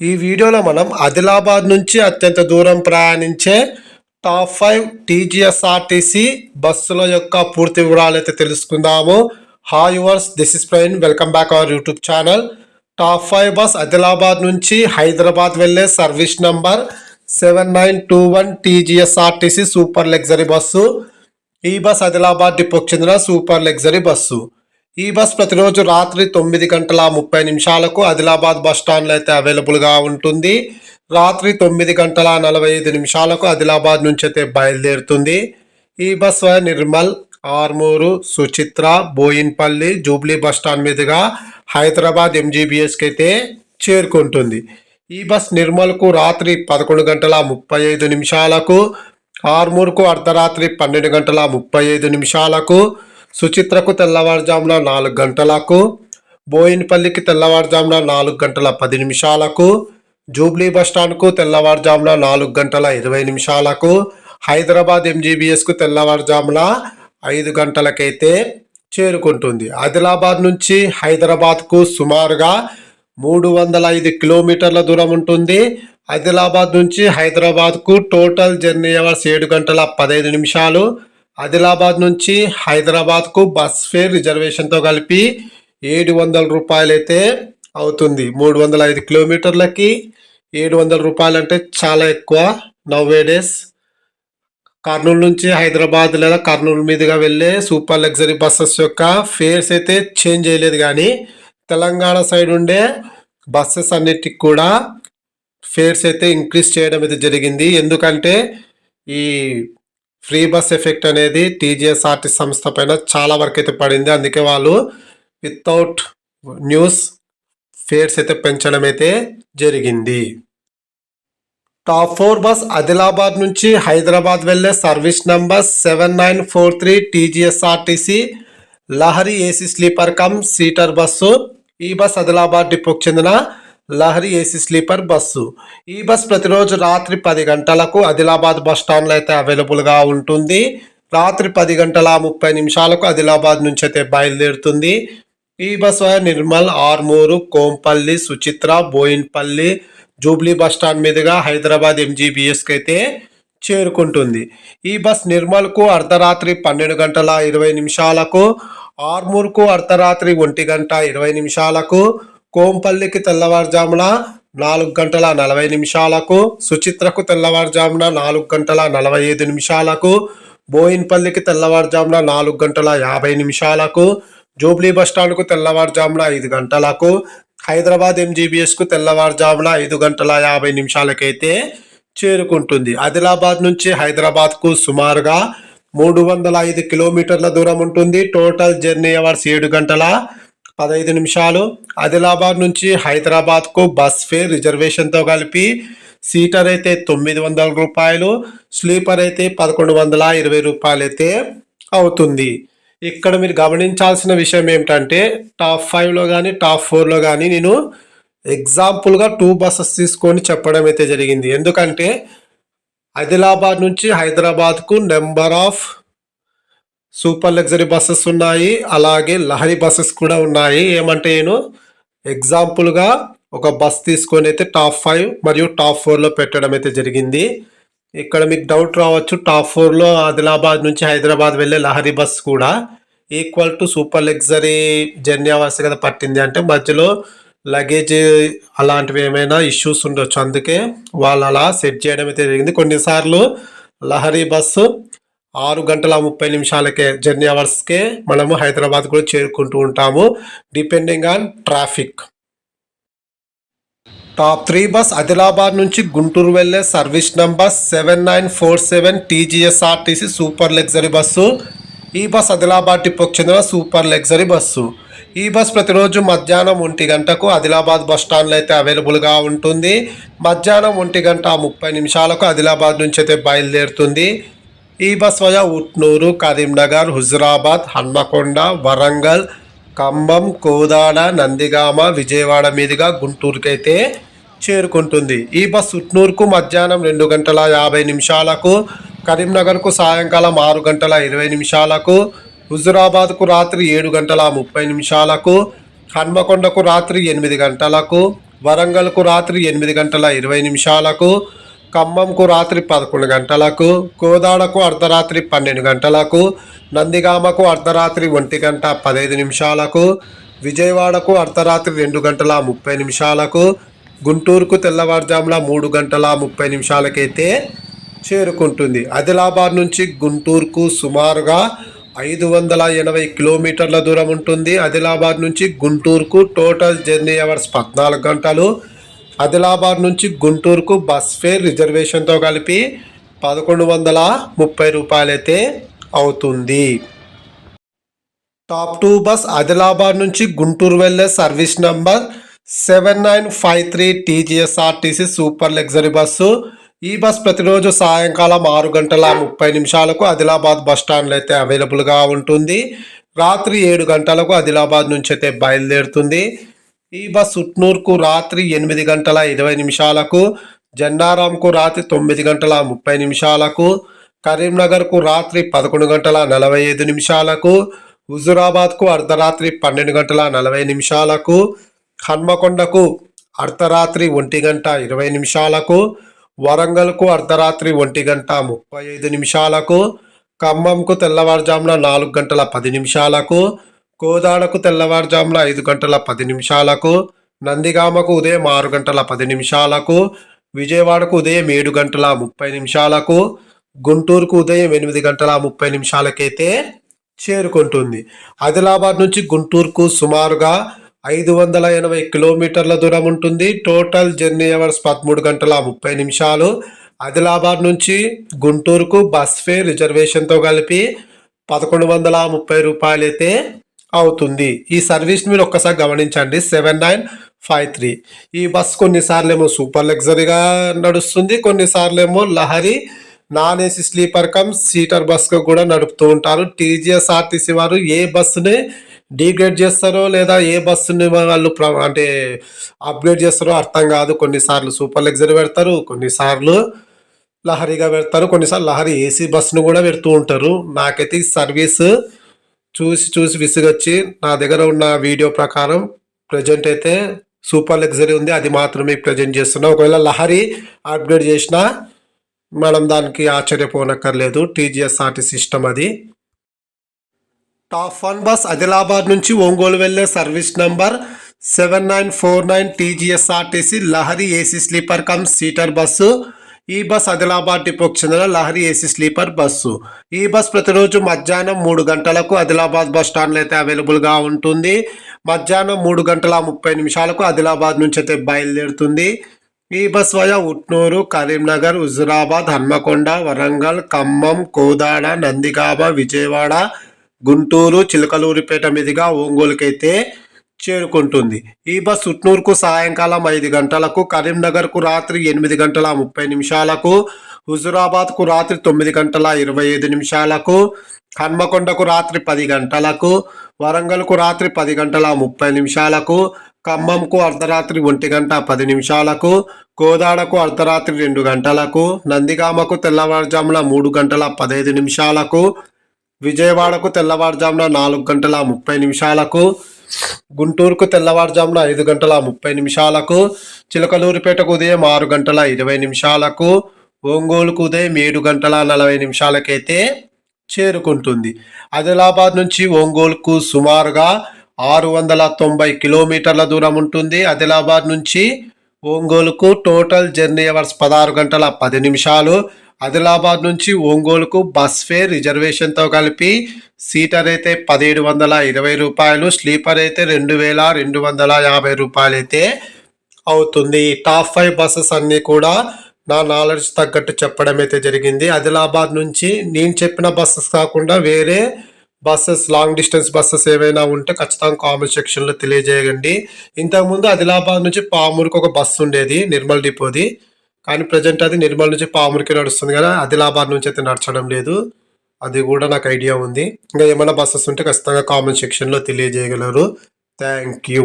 ఈ వీడియోలో మనం ఆదిలాబాద్ నుంచి అత్యంత దూరం ప్రయాణించే టాప్ ఫైవ్ టీజీఎస్ఆర్టీసీ బస్సుల యొక్క పూర్తి వివరాలు అయితే తెలుసుకుందాము. Hi yours this is Prine welcome back our YouTube channel top five bus Adilabad నుంచి హైదరాబాద్ వెళ్ళే service number seven nine two one TGSRTC super luxury bus. ఈ బస్ ఆదిలాబాద్ డిపోకి చెందిన సూపర్ లగ్జరీ బస్సు. ఈ బస్ ప్రతిరోజు రాత్రి తొమ్మిది గంటల ముప్పై నిమిషాలకు ఆదిలాబాద్ బస్ స్టాండ్లో అయితే అవైలబుల్గా ఉంటుంది. రాత్రి తొమ్మిది గంటల నలభై ఐదు నిమిషాలకు ఆదిలాబాద్ నుంచి అయితే బయలుదేరుతుంది. ఈ bus Nirmal Armoor Suchitra Bowenpally Jubilee bus stand మీదుగా హైదరాబాద్ ఎంజీబీఎస్కి అయితే చేరుకుంటుంది. ఈ బస్ నిర్మల్కు రాత్రి పదకొండు గంటల ముప్పై ఐదు నిమిషాలకు ఆర్మూర్కు అర్ధరాత్రి పన్నెండు గంటల ముప్పై ఐదు నిమిషాలకు సుచిత్రకు తెల్లవారుజామున నాలుగు గంటలకు బోయిన్పల్లికి తెల్లవారుజామున నాలుగు గంటల పది నిమిషాలకు జూబ్లీ బస్టాండ్కు తెల్లవారుజామున నాలుగు గంటల ఇరవై నిమిషాలకు హైదరాబాద్ ఎంజీబీఎస్కు తెల్లవారుజామున ఐదు గంటలకైతే చేరుకుంటుంది. ఆదిలాబాద్ నుంచి హైదరాబాద్కు సుమారుగా మూడు వందల ఐదు కిలోమీటర్ల దూరం ఉంటుంది. ఆదిలాబాద్ నుంచి హైదరాబాద్కు టోటల్ జర్నీ అవర్స్ ఏడు గంటల పదహైదు నిమిషాలు. ఆదిలాబాద్ నుంచి హైదరాబాద్కు బస్ ఫేర్ రిజర్వేషన్తో కలిపి ఏడు వందల రూపాయలు అయితే అవుతుంది. మూడు వందల ఐదు కిలోమీటర్లకి ఏడు వందల రూపాయలు అంటే చాలా ఎక్కువ. నవ్వే డేస్ కర్నూలు నుంచి హైదరాబాద్ లేదా కర్నూలు మీదుగా వెళ్ళే సూపర్ లగ్జరీ బస్సెస్ యొక్క ఫేర్స్ అయితే చేంజ్ చేయలేదు కానీ తెలంగాణ సైడ్ ఉండే బస్సెస్ అన్నిటికి కూడా ఫేర్స్ అయితే ఇంక్రీజ్ చేయడం అయితే జరిగింది. ఎందుకంటే ఈ ఫ్రీ బస్ ఎఫెక్ట్ అనేది టీజీఎస్ఆర్టీ సంస్థ పైన చాలా వరకు అయితే పడింది. అందుకే వాళ్ళు వితౌట్ న్యూస్ ఫేర్స్ అయితే పెంచడం అయితే జరిగింది. టాప్ ఫోర్ బస్ ఆదిలాబాద్ నుంచి హైదరాబాద్ వెళ్ళే service number seven nine four three TGSRTC Lahari AC sleeper cum seater bus ఈ బస్ ఆదిలాబాద్ డిపోకి చెందిన లహరి ఏసీ స్లీపర్ బస్సు. ఈ బస్ ప్రతిరోజు రాత్రి పది గంటలకు ఆదిలాబాద్ బస్ స్టాండ్లో అయితే అవైలబుల్గా ఉంటుంది. రాత్రి పది గంటల ముప్పై నిమిషాలకు ఆదిలాబాద్ నుంచి అయితే బయలుదేరుతుంది. ఈ bus Nirmal Armoor Kompally Suchitra Bowenpally Jubilee bus stand మీదుగా హైదరాబాద్ ఎంజీబీఎస్కి అయితే చేరుకుంటుంది. ఈ బస్ నిర్మల్కు అర్ధరాత్రి పన్నెండు గంటల ఇరవై నిమిషాలకు ఆర్మూర్కు అర్ధరాత్రి ఒంటి గంట ఇరవై నిమిషాలకు కోంపల్లికి తెల్లవారుజామున నాలుగు గంటల నలభై నిమిషాలకు సుచిత్రకు తెల్లవారుజామున నాలుగు గంటల నలభై ఐదు నిమిషాలకు బోయిన్పల్లికి తెల్లవారుజామున నాలుగు గంటల యాభై నిమిషాలకు జూబ్లీ బస్టాండ్కు తెల్లవారుజామున ఐదు గంటలకు హైదరాబాద్ ఎంజీబీఎస్కు తెల్లవారుజామున ఐదు గంటల యాభై నిమిషాలకైతే చేరుకుంటుంది. ఆదిలాబాద్ నుంచి హైదరాబాద్కు సుమారుగా మూడు వందల ఐదు కిలోమీటర్ల దూరం ఉంటుంది. టోటల్ జర్నీ అవర్స్ ఏడు గంటల పదహైదు నిమిషాలు ఆదిలాబాద్ నుంచి హైదరాబాద్కు బస్ ఫేర్ రిజర్వేషన్తో కలిపి సీటర్ అయితే తొమ్మిది వందల రూపాయలు స్లీపర్ అయితే పదకొండు వందల ఇరవై రూపాయలు అయితే అవుతుంది. ఇక్కడ మీరు గమనించాల్సిన విషయం ఏమిటంటే టాప్ ఫైవ్లో కానీ టాప్ ఫోర్లో కానీ నేను ఎగ్జాంపుల్గా టూ బస్సెస్ తీసుకొని చెప్పడం అయితే జరిగింది. ఎందుకంటే ఆదిలాబాద్ నుంచి హైదరాబాద్కు number of super luxury buses ఉన్నాయి అలాగే లహరి బస్సెస్ కూడా ఉన్నాయి. ఏమంటే నేను ఎగ్జాంపుల్గా ఒక బస్ తీసుకొని అయితే టాప్ ఫైవ్ మరియు టాప్ ఫోర్లో పెట్టడం అయితే జరిగింది. ఇక్కడ మీకు డౌట్ రావచ్చు టాప్ ఫోర్లో ఆదిలాబాద్ నుంచి హైదరాబాద్ వెళ్ళే లహరి బస్ కూడా equal to super luxury journey ఆవశ్యకత పట్టింది. అంటే మధ్యలో లగేజ్ అలాంటివి ఏమైనా ఇష్యూస్ ఉండొచ్చు. అందుకే వాళ్ళు అలా సెట్ చేయడం అయితే జరిగింది. కొన్నిసార్లు లహరి బస్సు ఆరు గంటల ముప్పై నిమిషాలకే జర్నీ అవర్స్కే మనము హైదరాబాద్ కూడా చేరుకుంటూ ఉంటాము depending on traffic top three bus Adilabad నుంచి గుంటూరు వెళ్ళే service number seven nine four seven TGSRTC super luxury bus ఈ బస్ ఆదిలాబాద్ డిపోకి చెందిన సూపర్ లగ్జరీ బస్సు ఈ బస్ ప్రతిరోజు మధ్యాహ్నం ఒంటి గంటకు ఆదిలాబాద్ బస్ స్టాండ్లో అయితే అవైలబుల్గా ఉంటుంది. మధ్యాహ్నం ఒంటి గంట ముప్పై నిమిషాలకు ఆదిలాబాద్ నుంచి అయితే బయలుదేరుతుంది. ఈ బస్ వయా ఉట్నూరు కరీంనగర్ హుజురాబాద్ హన్మకొండ వరంగల్ ఖమ్మం కోదాడ నందిగామ విజయవాడ మీదుగా గుంటూరుకైతే అయితే చేరుకుంటుంది. ఈ బస్ ఉట్నూరుకు మధ్యాహ్నం రెండు గంటల యాభై నిమిషాలకు కరీంనగర్కు సాయంకాలం ఆరు గంటల ఇరవై నిమిషాలకు హుజురాబాద్కు రాత్రి ఏడు గంటల ముప్పై నిమిషాలకు హన్మకొండకు రాత్రి ఎనిమిది గంటలకు వరంగల్కు రాత్రి ఎనిమిది గంటల ఇరవై నిమిషాలకు ఖమ్మంకు రాత్రి పదకొండు గంటలకు కోదాడకు అర్ధరాత్రి పన్నెండు గంటలకు నందిగామకు అర్ధరాత్రి ఒంటి గంట పదహైదు నిమిషాలకు విజయవాడకు అర్ధరాత్రి రెండు గంటల ముప్పై నిమిషాలకు గుంటూరుకు తెల్లవారుజామున మూడు గంటల ముప్పై నిమిషాలకైతే చేరుకుంటుంది. ఆదిలాబాద్ నుంచి గుంటూరుకు సుమారుగా ఐదు వందల ఎనభై కిలోమీటర్ల దూరం ఉంటుంది. ఆదిలాబాద్ నుంచి గుంటూరుకు టోటల్ జర్నీ అవర్స్ పద్నాలుగు గంటలు ఆదిలాబాద్ నుంచి గుంటూరుకు బస్ ఫేర్ రిజర్వేషన్తో కలిపి పదకొండు వందల ముప్పై రూపాయలైతే అవుతుంది. టాప్ టూ బస్ ఆదిలాబాద్ నుంచి గుంటూరు వెళ్ళే service number seven nine five three TGSRTC super luxury bus ఈ బస్ ప్రతిరోజు సాయంకాలం ఆరు గంటల ముప్పై నిమిషాలకు ఆదిలాబాద్ బస్ స్టాండ్లో అయితే అవైలబుల్గా ఉంటుంది. రాత్రి ఏడు గంటలకు ఆదిలాబాద్ నుంచి అయితే బయలుదేరుతుంది. ఈ బస్ ఉట్నూర్కు రాత్రి ఎనిమిది గంటల ఇరవై నిమిషాలకు జెండారాంకు రాత్రి తొమ్మిది గంటల ముప్పై నిమిషాలకు కరీంనగర్కు రాత్రి పదకొండు గంటల నలభై ఐదు నిమిషాలకు హుజురాబాద్కు అర్ధరాత్రి పన్నెండు గంటల నలభై నిమిషాలకు హన్మకొండకు అర్ధరాత్రి ఒంటి గంట ఇరవై నిమిషాలకు వరంగల్కు అర్ధరాత్రి ఒంటి గంట ముప్పై ఐదు నిమిషాలకు ఖమ్మంకు తెల్లవారుజామున నాలుగు గంటల పది నిమిషాలకు కోదాడకు తెల్లవారుజామున ఐదు గంటల పది నిమిషాలకు నందిగామకు ఉదయం ఆరు గంటల పది నిమిషాలకు విజయవాడకు ఉదయం ఏడు గంటల ముప్పై నిమిషాలకు గుంటూరుకు ఉదయం ఎనిమిది గంటల ముప్పై నిమిషాలకైతే చేరుకుంటుంది. ఆదిలాబాద్ నుంచి గుంటూరుకు సుమారుగా ఐదు వందల ఎనభై కిలోమీటర్ల దూరం ఉంటుంది. టోటల్ జర్నీ అవర్స్ పదమూడు గంటల ముప్పై నిమిషాలు. ఆదిలాబాద్ నుంచి గుంటూరుకు బస్ ఫేర్ రిజర్వేషన్తో కలిపి పదకొండు వందల ముప్పై రూపాయలు అయితే అవుతుంది. ఈ సర్వీస్ మీరు ఒక్కసారి గమనించండి. Seven nine five three. ఈ బస్ కొన్నిసార్లు ఏమో సూపర్ లగ్జరీగా నడుస్తుంది. కొన్నిసార్లు ఏమో Lahari non AC sleeper cum seater బస్గా కూడా నడుపుతూ ఉంటారు. టీజీఎస్ఆర్టీసీ వారు ఏ బస్సుని డీగ్రేడ్ చేస్తారో లేదా ఏ బస్సుని వాళ్ళు అంటే అప్గ్రేడ్ చేస్తారో అర్థం కాదు. కొన్నిసార్లు సూపర్ లగ్జరీ పెడతారు కొన్నిసార్లు లహరిగా పెడతారు కొన్నిసార్లు లహరి ఏసీ బస్సును కూడా పెడుతూ ఉంటారు. నాకైతే ఈ సర్వీస్ చూసి చూసి విసుగొచ్చి నా దగ్గర ఉన్న వీడియో ప్రకారం ప్రజెంట్ అయితే సూపర్ లగ్జరీ ఉంది. అది మాత్రమే ప్రజెంట్ చేస్తున్నా. ఒకవేళ లహరి అప్గ్రేడ్ చేసినా మనం దానికి ఆశ్చర్యపోనక్కర్లేదు. టీజీఎస్ఆర్టీ సిస్టమ్ అది. టాప్ వన్ బస్ ఆదిలాబాద్ నుంచి ఒంగోలు వెళ్ళే service number seven nine four nine TGSRTC Lahari AC sleeper cum seater bus ఈ బస్ ఆదిలాబాద్ డిపోకు చెందిన లహరి ఏసీ స్లీపర్ బస్సు. ఈ బస్ ప్రతిరోజు మధ్యాహ్నం మూడు గంటలకు ఆదిలాబాద్ బస్ స్టాండ్లో అయితే అవైలబుల్గా ఉంటుంది. మధ్యాహ్నం మూడు గంటల ముప్పై నిమిషాలకు ఆదిలాబాద్ నుంచి అయితే బయలుదేరుతుంది. ఈ బస్ వయ ఉట్నూరు కరీంనగర్ హుజురాబాద్ హన్మకొండ వరంగల్ ఖమ్మం కోదాడ నందిగామ విజయవాడ గుంటూరు చిలకలూరిపేట మీదుగా ఒంగోలుకైతే చేరుకుంటుంది. ఈ బస్ ఉట్నూరుకు సాయంకాలం ఐదు గంటలకు కరీంనగర్కు రాత్రి ఎనిమిది గంటల ముప్పై నిమిషాలకు హుజురాబాద్కు రాత్రి తొమ్మిది గంటల ఇరవై ఐదు నిమిషాలకు హన్మకొండకు రాత్రి పది గంటలకు వరంగల్కు రాత్రి పది గంటల ముప్పై నిమిషాలకు ఖమ్మంకు అర్ధరాత్రి ఒంటి గంట పది నిమిషాలకు కోదాడకు అర్ధరాత్రి రెండు గంటలకు నందిగామకు తెల్లవారుజామున మూడు గంటల పదహైదు నిమిషాలకు విజయవాడకు తెల్లవారుజామున నాలుగు గంటల ముప్పై నిమిషాలకు గుంటూరుకు తెల్లవారుజామున ఐదు గంటల ముప్పై నిమిషాలకు చిలకలూరిపేటకు ఉదయం ఆరు గంటల ఇరవై నిమిషాలకు ఒంగోలుకు ఉదయం ఏడు గంటల నలభై నిమిషాలకైతే చేరుకుంటుంది. ఆదిలాబాద్ నుంచి ఒంగోలుకు సుమారుగా ఆరు వందల తొంభై కిలోమీటర్ల దూరం ఉంటుంది. ఆదిలాబాద్ నుంచి ఒంగోలుకు టోటల్ జర్నీ అవర్స్ పదహారు గంటల పది నిమిషాలు ఆదిలాబాద్ నుంచి ఒంగోలుకు బస్ ఫేర్ రిజర్వేషన్తో కలిపి సీటర్ అయితే పదిహేడు వందల ఇరవై రూపాయలు స్లీపర్ అయితే రెండు వేల రెండు వందల యాభై రూపాయలు అయితే అవుతుంది టాప్ ఫైవ్ బస్సెస్ అన్నీ కూడా నా నాలెడ్జ్ తగ్గట్టు చెప్పడం అయితే జరిగింది. ఆదిలాబాద్ నుంచి నేను చెప్పిన బస్సెస్ కాకుండా వేరే బస్సెస్ లాంగ్ డిస్టెన్స్ బస్సెస్ ఏవైనా ఉంటే ఖచ్చితంగా కామెంట్ సెక్షన్లో తెలియజేయండి. ఇంతకుముందు ఆదిలాబాద్ నుంచి పామూరుకు ఒక బస్సు ఉండేది నిర్మల్ డిపోది. కానీ ప్రజెంట్ అది నిర్మల్ నుంచి పామూరుకి నడుస్తుంది కదా ఆదిలాబాద్ నుంచి అయితే నడచడం లేదు. అది కూడా నాకు ఐడియా ఉంది. ఇంకా ఏమైనా బస్సెస్ ఉంటే ఖచ్చితంగా కామెంట్ సెక్షన్లో తెలియజేయగలరు. Thank you.